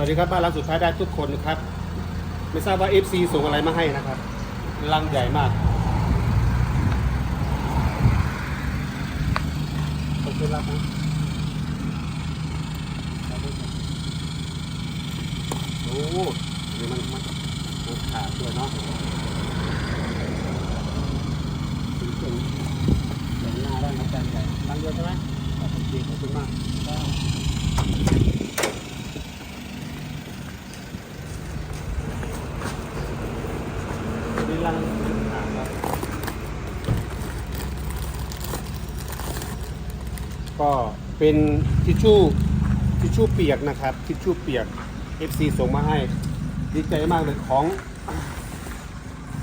วัสดีครับบ้านเราสุดท้ายได้ทุกคนนะครับ ไม่ทราบว่า FC ส่งอะไรมาให้นะครับลังใหญ่มากขอบคุณรับโอ้นี่มันมันมันขาดด้วยเนาะถึงส่งหน้าได้นะจานใหญ่ลังเดียวใช่ไหมขอบคุณขอบคุณมากนี่ ลังมันขาครับ ก็เป็นทิชชู่ทิชชู่เปียกนะครับทิชชู่เปียก FC ส่งมาให้ ดีใจมากเลยของ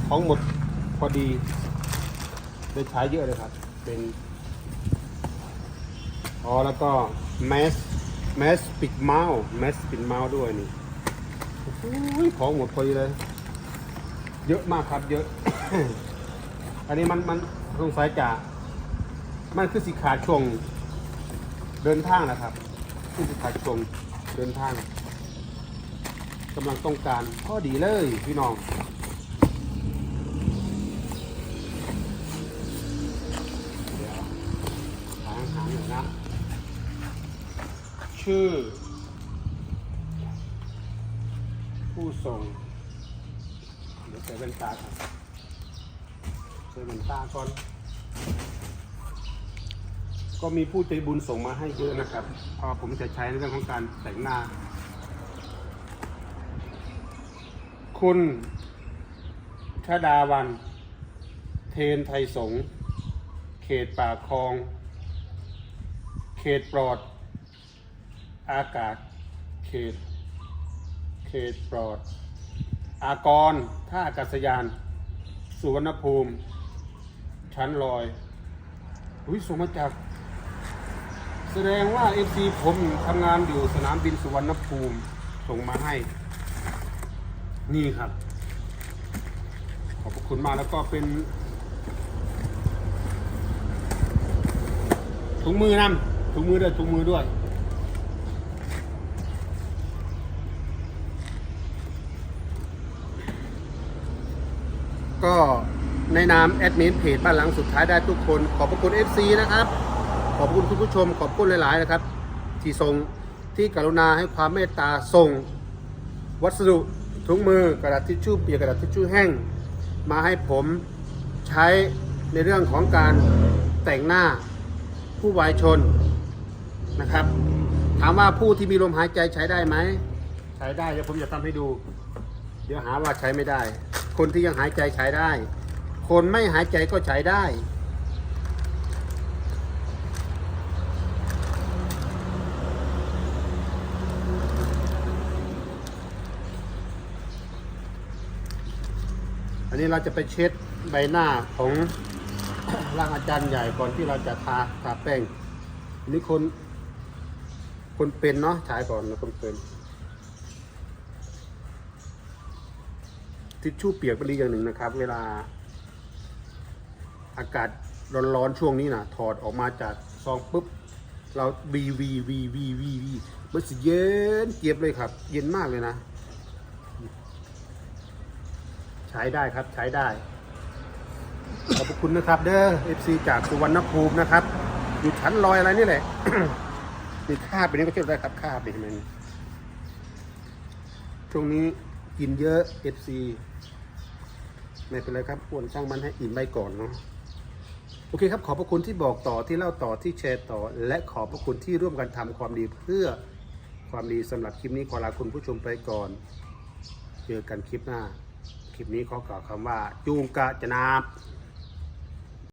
ของหมดพอดีได้ใช้เยอะเลยครับ เป็นอ๋อแล้วก็แมสแมสปิดเมาส์แมสปิดเมาส์ด้วยนี่โอ้โหของหมดพอดีเลย เยอะมากครับ เยอะ อันนี้มันมันสงสัยจะมันคือสิขาช่วงเดินทางนะครับผู้สิขาช่วงเดินทางกำลังต้องการพอดีเลยพี่น้องหางหางหน่อยนะ ชื่อ ผู้ส่ง ใส่แว่นตาครับใส่แว่นตาก่อน ก็มีผู้ใจบุญส่งมาให้เยอะนะครับเพราะผมจะใช้ในเรื่องของการแต่งหน้า คุณชดาวัน เทนไทยสง เขตป่าคลอง เขตปลอด อากาศ เขต เขตปลอด อากรท่าอากาศยาน สุวรรณภูมิ ชั้นลอยอุ้ยส่งมาจาก แสดงว่า FC ผมทำงานอยู่สนามบินสุวรรณภูมิ ส่งมาให้ นี่ครับ ขอบคุณมากแล้วก็เป็นถุงมือนำถุงมือด้วยถุงมือด้วย ก็ในนามแอดมินเพจบ้านหลังสุดท้ายได้ทุกคน ขอบพระคุณ FC นะครับ ขอบคุณคุณผู้ชม ขอบคุณหลาย ๆ นะครับ ที่ส่งที่กรุณาให้ความเมตตาส่ง วัสดุถุงมือกระดาษทิชชู่เปียกกระดาษทิชชู่แห้ง มาให้ผมใช้ในเรื่องของการแต่งหน้าผู้วายชนนะครับ ถามว่าผู้ที่มีลมหายใจใช้ได้ไหม ใช้ได้เดี๋ยวผมจะทำให้ดู เดี๋ยวหาว่าใช้ไม่ได้ คนที่ยังหายใจใช้ได้ คนไม่หายใจก็ใช้ได้ อันนี้เราจะไปเช็ดใบหน้าของร่างอาจารย์ใหญ่ก่อนที่เราจะทาทาแป้งอันนี้คนคนเป็นเนาะฉายก่อนนะคนเป็น ทิชชู่เปียกเป็นดีอย่างหนึ่งนะครับ เวลา อากาศร้อนๆช่วงนี้นะถอดออกมาจากซองปุ๊บ เราวีวีวีวีวีวีมันสิเย็นเกียบเลยครับ เย็นมากเลยนะ ใช้ได้ครับใช้ได้ ขอบคุณนะครับ เด้อ FC จากสุวรรณภูมินะครับ อยู่ชั้นลอยอะไรนี่แหละนี่คาบไปนี้ก็เชื่อได้ครับคาบไปเห็นไหมช่วงนี้ กินเยอะ FC ไม่เป็นไรครับควรช่างมันให้อิ่มไปก่อนเนาะโอเคครับขอบพระคุณที่บอกต่อที่เล่าต่อที่แชร์ต่อ และขอบพระคุณที่ร่วมกันทำความดีเพื่อความดีสำหรับคลิปนี้ขอลาคุณผู้ชมไปก่อน เจอกันคลิปหน้า คลิปนี้ขอกล่าวคำว่าจูงกะจนาบ